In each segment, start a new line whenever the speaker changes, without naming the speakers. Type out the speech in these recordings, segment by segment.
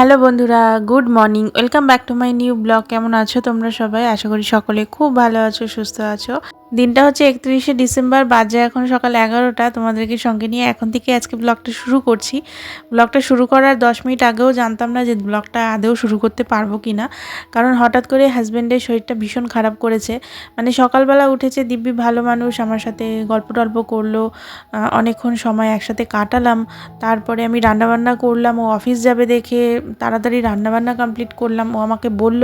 Hello বন্ধুরা, good morning. Welcome back to my new blog. কেমন আছো তোমরা সবাই? আশা করি সকলে খুব ভালো আছো, সুস্থ আছো। দিনটা হচ্ছে একত্রিশে ডিসেম্বর, বাজে এখন সকাল এগারোটা। তোমাদেরকে সঙ্গে নিয়ে এখন থেকে আজকে ব্লগটা শুরু করছি। ব্লগটা শুরু করার দশ মিনিট আগেও জানতাম না যে ব্লগটা আদেও শুরু করতে পারব কি না কারণ হঠাৎ করে হাজব্যান্ডের শরীরটা ভীষণ খারাপ করেছে। মানে সকালবেলা উঠেছে, দিব্যি ভালো মানুষ, আমার সাথে গল্প টল্প করল অনেকক্ষণ সময় একসাথে কাটালাম। তারপরে আমি রান্নাবান্না করলাম, ও অফিস যাবে দেখে তাড়াতাড়ি রান্নাবান্না কমপ্লিট করলাম। ও আমাকে বলল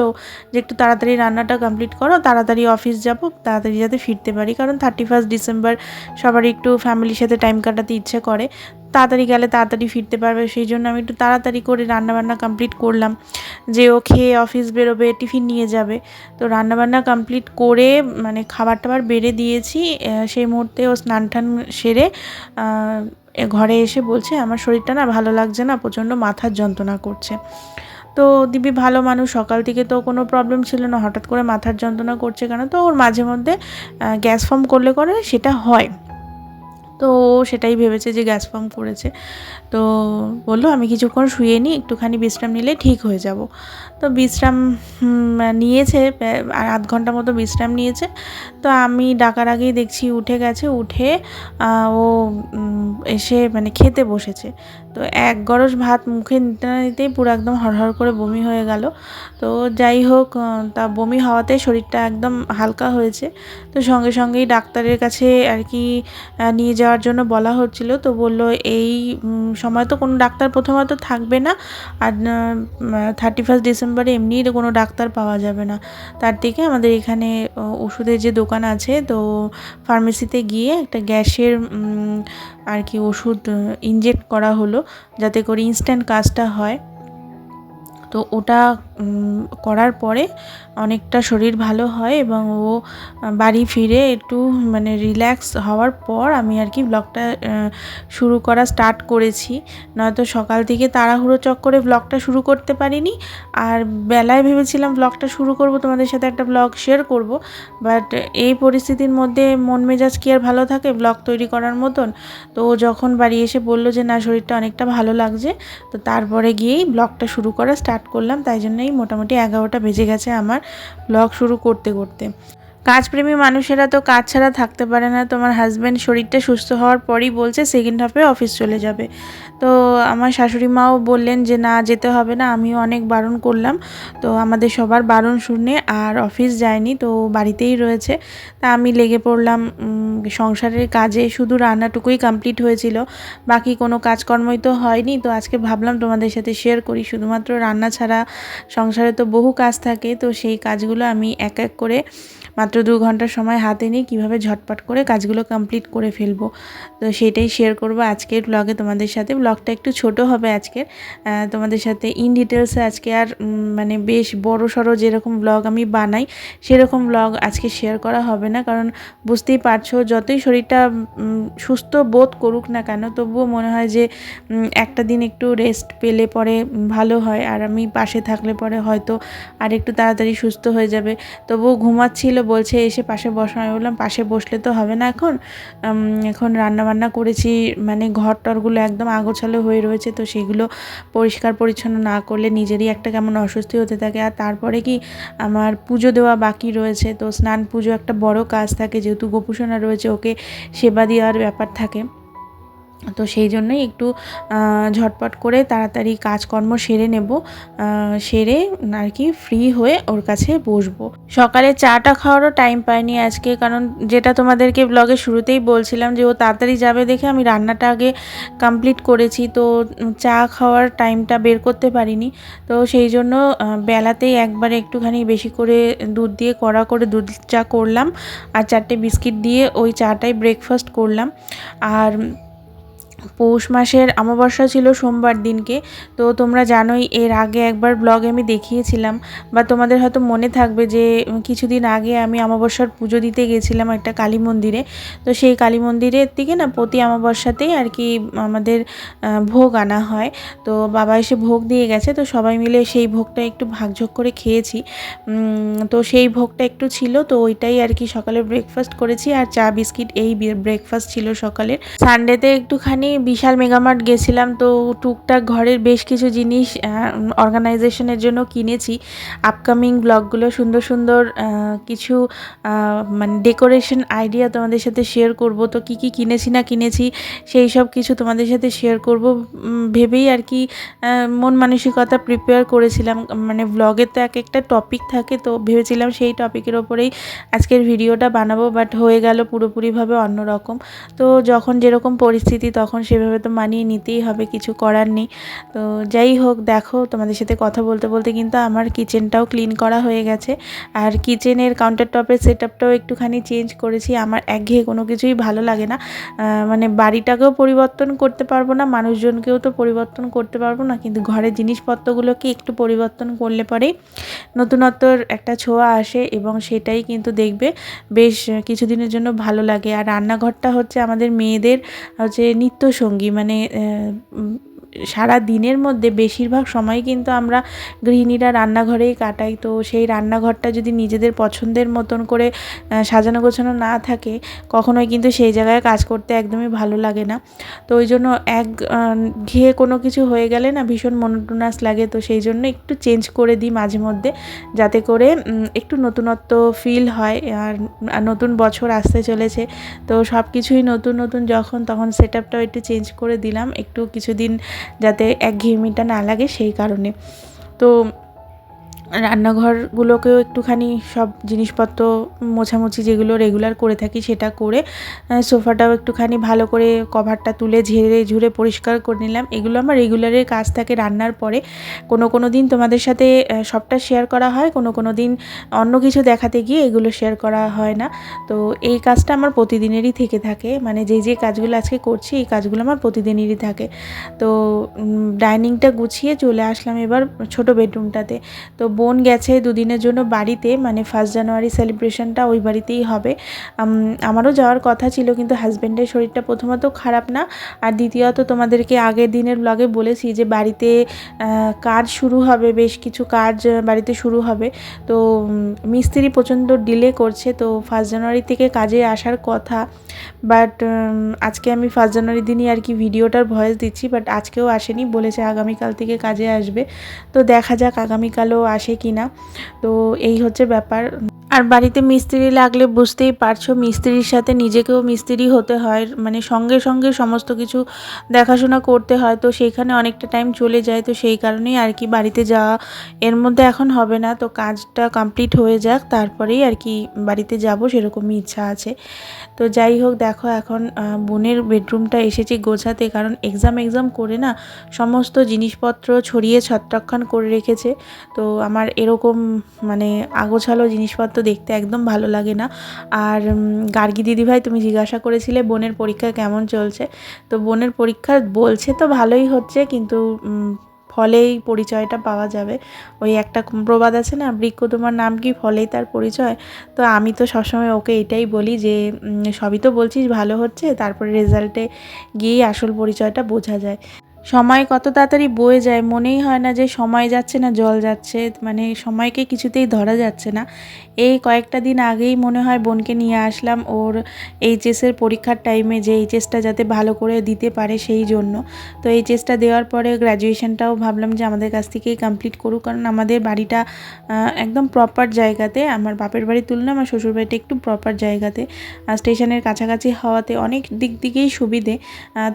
যে, একটু তাড়াতাড়ি রান্নাটা কমপ্লিট করো, তাড়াতাড়ি অফিস যাব, তাড়াতাড়ি যাতে ফিরতে পারি। কারণ থার্টি ফার্স্ট ডিসেম্বর সবারই একটু ফ্যামিলির সাথে টাইম কাটাতে ইচ্ছে করে। তাড়াতাড়ি গেলে তাড়াতাড়ি ফিরতে পারবে, সেই জন্য আমি একটু তাড়াতাড়ি করে রান্নাবান্না কমপ্লিট করলাম। যে ও খেয়ে অফিস বেরোবে টিফিন নিয়ে যাবে। তো রান্নাবান্না কমপ্লিট করে মানে খাবার টাবার বেড়ে দিয়েছি। সেই মুহূর্তে ও স্নান টান সেরে ঘরে এসে বলছে, আমার শরীরটা না ভালো লাগছে না, প্রচণ্ড মাথার যন্ত্রণা করছে। তো দিবি ভালো মানুষ, সকাল থেকে তো কোনো প্রবলেম ছিল না, হঠাৎ করে মাথার যন্ত্রণা করছে কেন? তো ওর মাঝে মধ্যে গ্যাস ফর্ম করলে করে সেটা হয়। তো সেটাই ভেবেছে যে গ্যাস ফর্ম করেছে। তো বলল, আমি কিছুক্ষণ শুয়ে নিই একটুখানি বিশ্রাম নিলে ঠিক হয়ে যাব। তো বিশ্রাম নিয়েছে আর আধ ঘণ্টা মতো বিশ্রাম নিয়েছে। তো আমি ডাকার আগেই দেখছি, উঠে গেছে, উঠে ও এসে মানে খেতে বসেছে। তো এক গরস ভাত মুখে নিতে না নিতেই পুরো একদম হড়হড় করে বমি হয়ে গেল। তো যাই হোক তা বমি হওয়াতে শরীরটা একদম হালকা হয়েছে। তো সঙ্গে সঙ্গেই ডাক্তারের কাছে আর কি নিয়ে যাওয়ার জন্য বলা হচ্ছিল। তো বলল, এই সময় তো কোনো ডাক্তার প্রথমত থাকবে না। আর থার্টি ফার্স্ট ডিসেম্বরে এমনিই কোনো ডাক্তার পাওয়া যাবে না। তার থেকে আমাদের এখানে ওষুধের যে দোকান আছে, তো ফার্মেসিতে গিয়ে একটা গ্যাসের আর কি ওষুধ ইনজেক্ট করা হলো। যাতে করে ইনস্ট্যান্ট কাজটা হয়। তো ওটা করার পরে অনেকটা শরীর ভালো হয় এবং ও বাড়ি ফিরে একটু মানে রিল্যাক্স হওয়ার পর আমি আর কি ব্লগটা শুরু করা স্টার্ট করেছি। নয়তো সকাল থেকে তাড়াহুড়ো চক্করে ব্লগটা শুরু করতে পারিনি। আর বেলায় ভেবেছিলাম ব্লগটা শুরু করব, তোমাদের সাথে একটা ব্লগ শেয়ার করব। বাট এই পরিস্থিতির মধ্যে মন মেজাজ কি আর ভালো থাকে ব্লগ তৈরি করার মতন? তো ও যখন বাড়ি এসে বলল যে, না, শরীরটা অনেকটা ভালো লাগছে। তো তারপরে গিয়েই ব্লগটা শুরু করা স্টার্ট করলাম তাই জন্যই মোটামুটি এগারোটা বেজে গেছে আমার ব্লগ শুরু করতে করতে। কাজপ্রেমী মানুষেরা তো কাজ ছাড়া থাকতে পারে না। তোমার হাজব্যান্ড শরীরটা সুস্থ হওয়ার পরই বলছে সেকেন্ড হাফে অফিস চলে যাবে। তো আমার শাশুড়ি মাও বললেন যে, না, যেতে হবে না, আমিও অনেক বারণ করলাম। তো আমাদের সবার বারণ শুনে আর অফিস যায়নি, তো বাড়িতেই রয়েছে। তা আমি লেগে পড়লাম সংসারের কাজে, শুধু রান্নাটুকুই কমপ্লিট হয়েছিল। বাকি কোনো কাজকর্মই তো হয়নি। তো আজকে ভাবলাম তোমাদের সাথে শেয়ার করি। শুধুমাত্র রান্না ছাড়া সংসারে তো বহু কাজ থাকে, তো সেই কাজগুলো আমি এক এক করে মাত্র দু ঘণ্টার সময় হাতে নিয়ে কীভাবে ঝটপট করে কাজগুলো কমপ্লিট করে ফেলব। তো সেটাই শেয়ার করব আজকের ব্লগে তোমাদের সাথে। ব্লগটা একটু ছোট হবে আজকের। তোমাদের সাথে ইন ডিটেলসে আজকে আর মানে বেশ বড় সড়ো যেরকম ব্লগ আমি বানাই, সেরকম ব্লগ আজকে শেয়ার করা হবে না। কারণ বুঝতেই পারছ, যতই শরীরটা সুস্থ বোধ করুক না কেন, তবুও মনে হয় যে একটা দিন একটু রেস্ট পেলে পরে ভালো হয়। আর আমি পাশে থাকলে পরে হয়তো আর একটু তাড়াতাড়ি সুস্থ হয়ে যাবে। তবুও ঘুমাচ্ছিল বলছে, এসে পাশে বসো। আমি বললাম, পাশে বসলে তো হবে না এখন। এখন রান্না বান্না করেছি মানে ঘর টরগুলো একদম আগোছালো হয়ে রয়েছে, তো সেগুলো পরিষ্কার পরিচ্ছন্ন না করলে নিজেরই একটা কেমন অস্বস্তি হতে থাকে। আর তারপরে কি, আমার পুজো দেওয়া বাকি রয়েছে, তো স্নান পুজো একটা বড় কাজ থাকে, যেহেতু গোপুসোনা রয়েছে, ওকে সেবা দেওয়ার ব্যাপার থাকে। তো সেই জন্যই একটু ঝটপট করে তাড়াতাড়ি কাজকর্ম সেরে নেব। সেরে আর কি ফ্রি হয়ে ওর কাছে বসবো। সকালে চাটা খাওয়ারও টাইম পাইনি আজকে, কারণ যেটা তোমাদেরকে ব্লগের শুরুতেই বলছিলাম যে ও তাড়াতাড়ি যাবে দেখে আমি রান্নাটা আগে কমপ্লিট করেছি, তো চা খাওয়ার টাইমটা বের করতে পারিনি। তো সেই জন্য বেলাতেই একবারে একটুখানি বেশি করে দুধ দিয়ে কড়া করে দুধ চা করলাম। আর চারটে বিস্কিট দিয়ে ওই চাটাই ব্রেকফাস্ট করলাম। আর পৌষ মাসের অমাবস্যা ছিল সোমবার দিনকে, তো তোমরা জানোই এর আগে একবার ব্লগে আমি দেখিয়েছিলাম বা তোমাদের হয়তো মনে থাকবে যে কিছুদিন আগে আমি অমাবস্যার পুজো দিতে গেছিলাম একটা কালী মন্দিরে। তো সেই কালী মন্দিরের থেকে না প্রতি অমাবস্যাতেই আর কি আমাদের ভোগ আনা হয়। তো বাবা এসে ভোগ দিয়ে গেছে, তো সবাই মিলে সেই ভোগটা একটু ভাগযোগ করে খেয়েছি। তো সেই ভোগটা একটু ছিল, তো ওইটাই আর কি সকালে ব্রেকফাস্ট করেছি। আর চা, বিস্কিট এই ব্রেকফাস্ট ছিল সকালের। সানডেতে একটুখানি এমনি বিশাল মেগামার্ট গেছিলাম, তো টুকটাক ঘরের বেশ কিছু জিনিস অর্গানাইজেশনের জন্য কিনেছি। আপকামিং ব্লগগুলো সুন্দর সুন্দর কিছু মানে ডেকোরেশন আইডিয়া তোমাদের সাথে শেয়ার করব। তো কি কি কিনেছি না কিনেছি, সেই সব কিছু তোমাদের সাথে শেয়ার করব। ভেবেই আর কি মন মানসিকতা প্রিপেয়ার করেছিলাম। মানে ব্লগের তো এক একটা টপিক থাকে, তো ভেবেছিলাম সেই টপিকের ওপরেই আজকের ভিডিওটা বানাবো বাট হয়ে গেল পুরোপুরিভাবে অন্যরকম। তো যখন যেরকম পরিস্থিতি, তখন সেভাবে তো মানিয়ে নিতেই হবে, কিছু করার নেই। তো যাই হোক, দেখো তোমাদের সাথে কথা বলতে বলতে কিন্তু আমার কিচেনটাও ক্লিন করা হয়ে গেছে। আর কিচেনের কাউন্টার টপের সেট আপটাও একটুখানি চেঞ্জ করেছি। আমার একঘেয়ে কোনো কিছুই ভালো লাগে না। মানে বাড়িটাকেও পরিবর্তন করতে পারব না, মানুষজনকেও তো পরিবর্তন করতে পারব না, কিন্তু ঘরের জিনিসপত্রগুলোকে একটু পরিবর্তন করলে পরেই নতুনত্বর একটা ছোঁয়া আসে এবং সেটাই কিন্তু দেখবে বেশ কিছুদিনের জন্য ভালো লাগে। আর রান্নাঘরটা হচ্ছে আমাদের মেয়েদের হচ্ছে নিত্যসঙ্গী মানে সারা দিনের মধ্যে বেশিরভাগ সময় কিন্তু আমরা গৃহিণীরা রান্নাঘরেই কাটাই। তো সেই রান্নাঘরটা যদি নিজেদের পছন্দের মতন করে সাজানো গোছানো না থাকে, কখনোই কিন্তু সেই জায়গায় কাজ করতে একদমই ভালো লাগে না। তো ওই জন্য এক ঘেয়ে কোনো কিছু হয়ে গেলে না ভীষণ মনোটোনাস লাগে। তো সেই জন্য একটু চেঞ্জ করে দিই মাঝে মধ্যে, যাতে করে একটু নতুনত্ব ফিল হয়। আর নতুন বছর আসতে চলেছে। তো সব কিছুই নতুন নতুন যখন, তখন সেট আপটাও একটু চেঞ্জ করে দিলাম। একটু কিছুদিন যাতে একঘেয়েমিটা না লাগে সেই কারণে। তো রান্নাঘরগুলোকেও একটুখানি সব জিনিসপত্র মোছামুছি যেগুলো রেগুলার করে থাকি সেটা করে সোফাটাও একটুখানি ভালো করে কভারটা তুলে ঝেড়ে ঝুড়ে পরিষ্কার করে নিলাম। এগুলো আমার রেগুলারের কাজ থাকে রান্নার পরে। কোনো কোনো দিন তোমাদের সাথে সবটা শেয়ার করা হয়, কোনো কোনো দিন অন্য কিছু দেখাতে গিয়ে এগুলো শেয়ার করা হয় না। তো এই কাজটা আমার প্রতিদিনেরই থেকে থাকে। মানে যে যে কাজগুলো আজকে করছি, এই কাজগুলো আমার প্রতিদিনেরই থাকে। তো ডাইনিংটা গুছিয়ে চলে আসলাম এবার ছোট বেডরুমটাতে তো বোন গেছে দুদিনের জন্য বাড়িতে মানে ফার্স্ট জানুয়ারি সেলিব্রেশনটা ওই বাড়িতেই হবে। আমারও যাওয়ার কথা ছিল কিন্তু হাজব্যান্ডের শরীরটা প্রথমত খারাপ না। আর দ্বিতীয়ত তোমাদেরকে আগের দিনের ব্লগে বলেছি যে বাড়িতে কাজ শুরু হবে, বেশ কিছু কাজ বাড়িতে শুরু হবে। তো মিস্ত্রি প্রচণ্ড ডিলে করছে, তো ফার্স্ট জানুয়ারি থেকে কাজে আসার কথা। বাট আজকে আমি ফার্স্ট জানুয়ারি দিনই আর কি ভিডিওটার ভয়েস দিচ্ছি বাট আজকেও আসেনি, বলেছে আগামীকাল থেকে কাজে আসবে। তো দেখা যাক, আগামীকালও আসে। কি না তো এই হচ্ছে ব্যাপার। আর বাড়িতে মিস্ত্রি লাগলে বুঝতেই পারছ, মিস্ত্রির সাথে নিজেকেও মিস্ত্রি হতে হয়। মানে সঙ্গে সঙ্গে সমস্ত কিছু দেখাশোনা করতে হয়। তো সেইখানে অনেকটা টাইম চলে যায়। তো সেই কারণেই আর কি বাড়িতে যাওয়া এর মধ্যে এখন হবে না। তো কাজটা কমপ্লিট হয়ে যাক। তারপরেই আর কি বাড়িতে যাব সেরকমই ইচ্ছা আছে। তো যাই হোক, দেখো এখন বোনের বেডরুমটা এসেছি গোছাতে, কারণ এক্সাম এক্সাম করে না সমস্ত জিনিসপত্র ছড়িয়ে ছত্রক্ষণ করে রেখেছে। তো আমার এরকম মানে আগোছালো জিনিসপত্র দেখতে একদম ভালো লাগে না। আর গার্গী দিদিভাই তুমি জিজ্ঞাসা করেছিলে বোনের পরীক্ষা কেমন চলছে? তো বোনের পরীক্ষা বলছে তো ভালোই হচ্ছে, কিন্তু ফলেই পরিচয়টা পাওয়া যাবে। ওই একটা প্রবাদ আছে না, বৃক্ষ তোমার নাম কি, ফলেই তার পরিচয়। তো আমি তো সবসময় ওকে এটাই বলি যে সবই তো বলছিস, ভালো হচ্ছে, তারপরে রেজাল্টে গিয়েই আসল পরিচয়টা বোঝা যায়। সময় কত তাড়াতাড়ি বয়ে যায়, মনেই হয় না যে সময় যাচ্ছে না, জল যাচ্ছে মানে সময়কে কিছুতেই ধরা যাচ্ছে না। এই কয়েকটা দিন আগেই মনে হয় বোনকে নিয়ে আসলাম ওর এইচএসের পরীক্ষার টাইমে যে এইচএসটা যাতে ভালো করে দিতে পারে সেই জন্য। তো এইচএসটা দেওয়ার পরে গ্র্যাজুয়েশনটাও ভাবলাম যে আমাদের কাছ থেকেই কমপ্লিট করুক, কারণ আমাদের বাড়িটা একদম প্রপার জায়গাতে, আমার বাপের বাড়ির তুলনায় আমার শ্বশুর বাড়িটা একটু প্রপার জায়গাতে স্টেশনের কাছাকাছি হওয়াতে অনেক দিক দিকেই সুবিধে।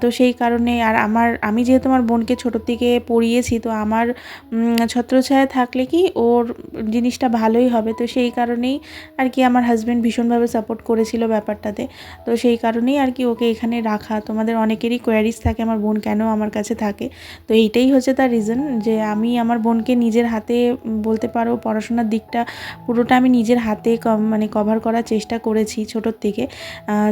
তো সেই কারণে আর আমার, আমি যেহেতু আমার বোনকে ছোটোর থেকে পড়িয়েছি, তো আমার ছত্রছায়া থাকলে কি ওর জিনিসটা ভালোই হবে? তো সেই কারণেই আর কি আমার হাজব্যান্ড ভীষণভাবে সাপোর্ট করেছিল ব্যাপারটাতে। তো সেই কারণেই আর কি ওকে এখানে রাখা। তোমাদের অনেকেরই কোয়ারিজ থাকে, আমার বোন কেন আমার কাছে থাকে? তো এইটাই হচ্ছে তার রিজন যে আমি আমার বোনকে নিজের হাতে বলতে পারো পড়াশোনার দিকটা পুরোটা আমি নিজের হাতে মানে কভার করার চেষ্টা করেছি ছোটোর থেকে।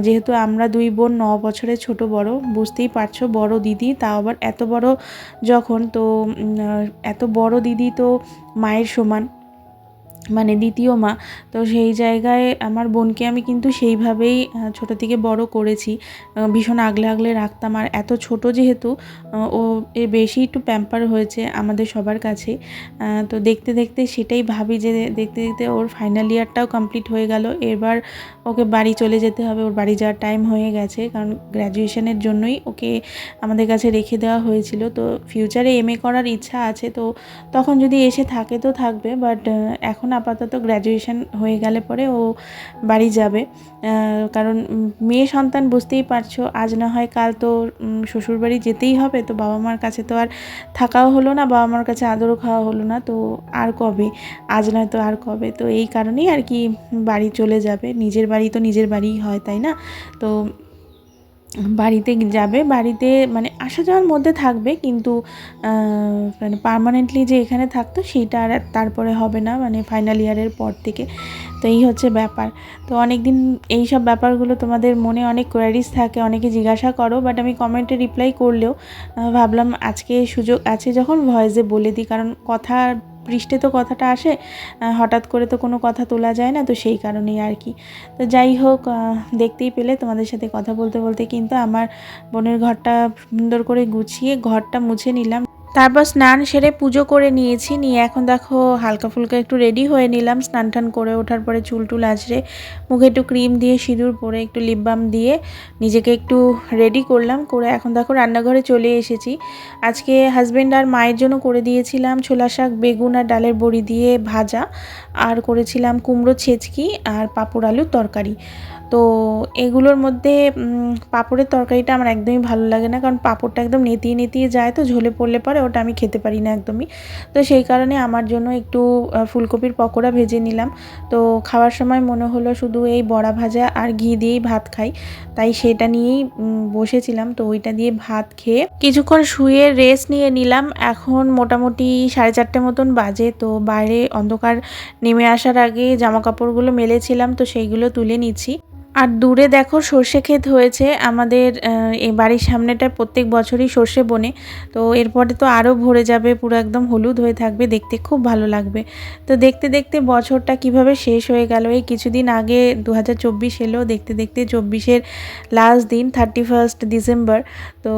যেহেতু আমরা দুই বোন ন বছরের ছোট বড়, বুঝতেই পারছ বড় দিদি, তাও আবার এত বড় যখন তো এত বড় দিদি তো মায়ের সমান। মানে দ্বিতীয় মা। তো সেই জায়গায় আমার বোনকে আমি কিন্তু সেইভাবেই ছোটো থেকে বড় করেছি। ভীষণ আগলে আগলে রাখতাম। আর এত ছোট যেহেতু ও এর বেশি একটু প্যাম্পার হয়েছে আমাদের সবার কাছে। তো দেখতে দেখতে সেটাই ভাবি যে, দেখতে দেখতে ওর ফাইনাল ইয়ারটাও কমপ্লিট হয়ে গেল। এবার ওকে বাড়ি চলে যেতে হবে। ওর বাড়ি যাওয়ার টাইম হয়ে গেছে। কারণ গ্র্যাজুয়েশনের জন্যই ওকে আমাদের কাছে রেখে দেওয়া হয়েছিল। তো ফিউচারে এম এ করার ইচ্ছা আছে। তো তখন যদি এসে থাকে তো থাকবে। বাট এখন আপাতত গ্র্যাজুয়েশন হয়ে গেলে পরে ও বাড়ি যাবে। কারণ মেয়ে সন্তান বুঝতেই পারছ, আজ না হয় কাল তো শ্বশুরবাড়ি যেতেই হবে, তো বাবা মার কাছে তো আর থাকাও হলো না, বাবা মার কাছে আদরও খাওয়া হলো না, তো আর কবে? আজ নয় তো আর কবে? তো এই কারণেই আর কি বাড়ি চলে যাবে। নিজের বাড়ি তো নিজের বাড়িই হয়, তাই না? তো বাড়িতে যাবে, বাড়িতে মানে আসা যাওয়ার মধ্যে থাকবে কিন্তু মানে পার্মানেন্টলি যে এখানে থাকতো সেইটা আর তারপরে হবে না মানে ফাইনাল ইয়ারের পর থেকে। তো এই হচ্ছে ব্যাপার। তো অনেক দিন এই সব ব্যাপারগুলো তোমাদের মনে অনেক কোয়ারিজ থাকে, অনেকে জিজ্ঞাসা করো বাট আমি কমেন্টে রিপ্লাই করলেও ভাবলাম আজকে সুযোগ আছে যখন ভয়েসে বলে দিই, কারণ কথা পৃষ্ঠে তো কথাটা আসে হঠাৎ করে তো কোনো কথা তোলা যায় না, তো সেই কারণেই আর কি। তো যাই হোক দেখতেই পেলে তোমাদের সাথে কথা বলতে বলতে কিন্তু আমার বোনের ঘরটা সুন্দর করে গুছিয়ে ঘরটা মুছে নিলাম। তারপর স্নান সেরে পুজো করে নিয়েছি। নিয়ে এখন দেখো হালকা ফুলকা একটু রেডি হয়ে নিলাম। স্নান টান করে ওঠার পরে চুল টুল আঁচড়ে মুখে একটু ক্রিম দিয়ে, সিঁদুর পরে একটু লিপ বাম দিয়ে নিজেকে একটু রেডি করলাম। করে এখন দেখো রান্নাঘরে চলে এসেছি। আজকে হাজব্যান্ড আর মায়ের জন্য করে দিয়েছিলাম ছোলা শাক, বেগুন আর ডালের বড়ি দিয়ে ভাজা। আর করেছিলাম কুমড়ো ছেচকি আর পাঁপড় আলুর তরকারি। তো এগুলোর মধ্যে পাঁপড়ের তরকারিটা আমার একদমই ভালো লাগে না। কারণ পাঁপড়টা একদম নেতিয়ে নেতিয়ে যায় তো, ঝোলে পড়লে পরে ওটা আমি খেতে পারি না একদমই। তো সেই কারণে আমার জন্য একটু ফুলকপির পকোড়া ভেজে নিলাম। তো খাওয়ার সময় মনে হলো শুধু এই বড়া ভাজা আর ঘি দিয়েই ভাত খাই। তাই সেটা নিয়েই বসেছিলাম। তো ওইটা দিয়ে ভাত খেয়ে কিছুক্ষণ শুয়ে রেস্ট নিয়ে নিলাম। এখন মোটামুটি সাড়ে চারটে মতন বাজে। তো বাইরে অন্ধকার নেমে আসার আগে জামা কাপড়গুলো মেলেছিলাম। তো সেইগুলো তুলে নিচ্ছি। আর দূরে দেখো সর্ষে ক্ষেত হয়েছে, আমাদের এই বাড়ির সামনেটা প্রত্যেক বছরই সর্ষে বনে। তো এরপরে তো আরও ভরে যাবে, পুরো একদম হলুদ হয়ে থাকবে, দেখতে খুব ভালো লাগবে। তো দেখতে দেখতে বছরটা কীভাবে শেষ হয়ে গেল, এই কিছুদিন আগে দু হাজার চব্বিশ এলো, দেখতে দেখতে চব্বিশের লাস্ট দিন থার্টি ফার্স্ট ডিসেম্বর তো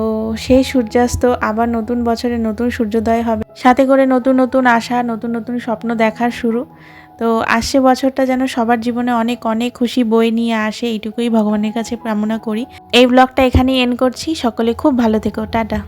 সেই সূর্যাস্ত আবার নতুন বছরে নতুন সূর্যোদয় হবে। সাথে করে নতুন নতুন আশা, নতুন নতুন স্বপ্ন দেখার শুরু। তো আসছে বছরটা যেন সবার জীবনে অনেক অনেক খুশি বই নিয়ে আসে, এইটুকুই ভগবানের কাছে কামনা করি। এই ব্লগটা এখানেই এন্ড করছি। সকলে খুব ভালো থেকো। টাটা।